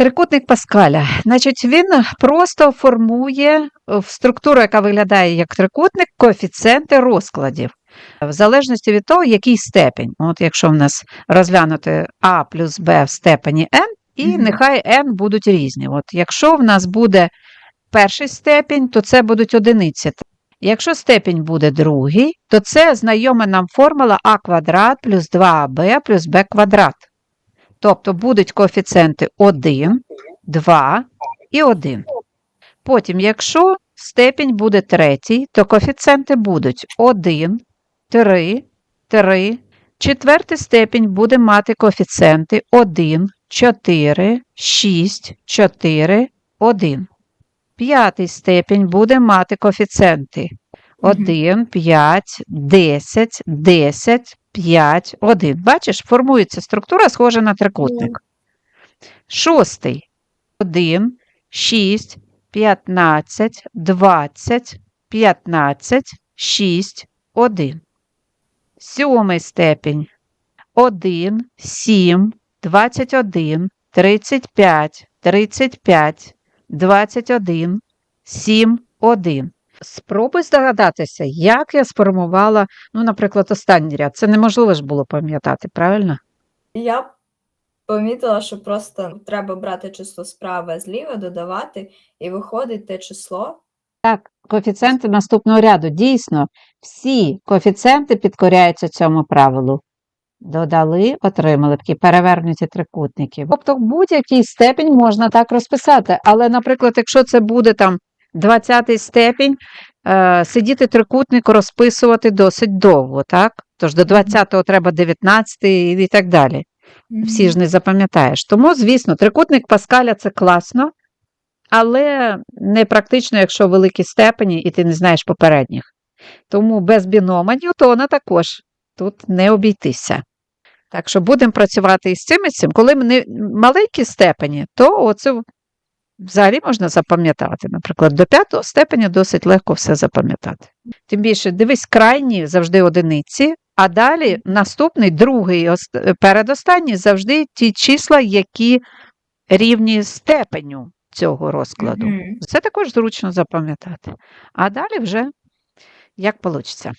Трикутник Паскаля. Значить, він просто формує е, в структуру, яка виглядає як трикутник, коефіцієнти розкладів. В залежності від того, який степень. От якщо в нас розглянути А плюс Б в степені n, і Мгм. нехай n будуть різні. От якщо в нас буде перший степень, то це будуть одиниці. Якщо степень буде другий, то це знайома нам формула а квадрат плюс 2аб плюс b квадрат. Тобто будуть коефіцієнти 1, 2 і 1. Потім, якщо степень буде третій, то коефіцієнти будуть 1, 3, 3. Четвертий степень буде мати коефіцієнти 1, 4, 6, 4, 1. П'ятий степень буде мати коефіцієнти 1, 5, 10, 10, 5, 1. Бачиш, формується структура, схожа на трикутник. Шостий 1, 6, 15, 20, 15, 6, 1. Сьомий степень 1, 7, 21, 35, 35, 21, 7, 1. Спробуй здогадатися, як я сформувала, ну, наприклад, останній ряд. Це неможливо ж було пам'ятати, правильно? Я помітила, що просто треба брати число справа зліва, додавати, і виходить те число. Так, коефіцієнти наступного ряду. Дійсно, всі коефіцієнти підкоряються цьому правилу. Додали, отримали такі перевернуті трикутники. Тобто будь-який степень можна так розписати. Але, наприклад, якщо це буде там 20 степень, е, сидіти трикутник розписувати досить довго, так? Тож до 20-го треба 19 і так далі. Всі ж не запам'ятаєш. Тому, звісно, трикутник Паскаля це класно, але не практично, якщо великі степені і ти не знаєш попередніх. Тому без бінома Ньютона також тут не обійтися. Так що будемо працювати із цим і з цим. Коли не маленькі степені, то оце взагалі можна запам'ятати. Наприклад, до п'ятого степеня досить легко все запам'ятати. Тим більше, дивись, крайні завжди одиниці, а далі наступний, другий, передостанній завжди ті числа, які рівні степеню цього розкладу. Це також зручно запам'ятати. А далі вже як вийде.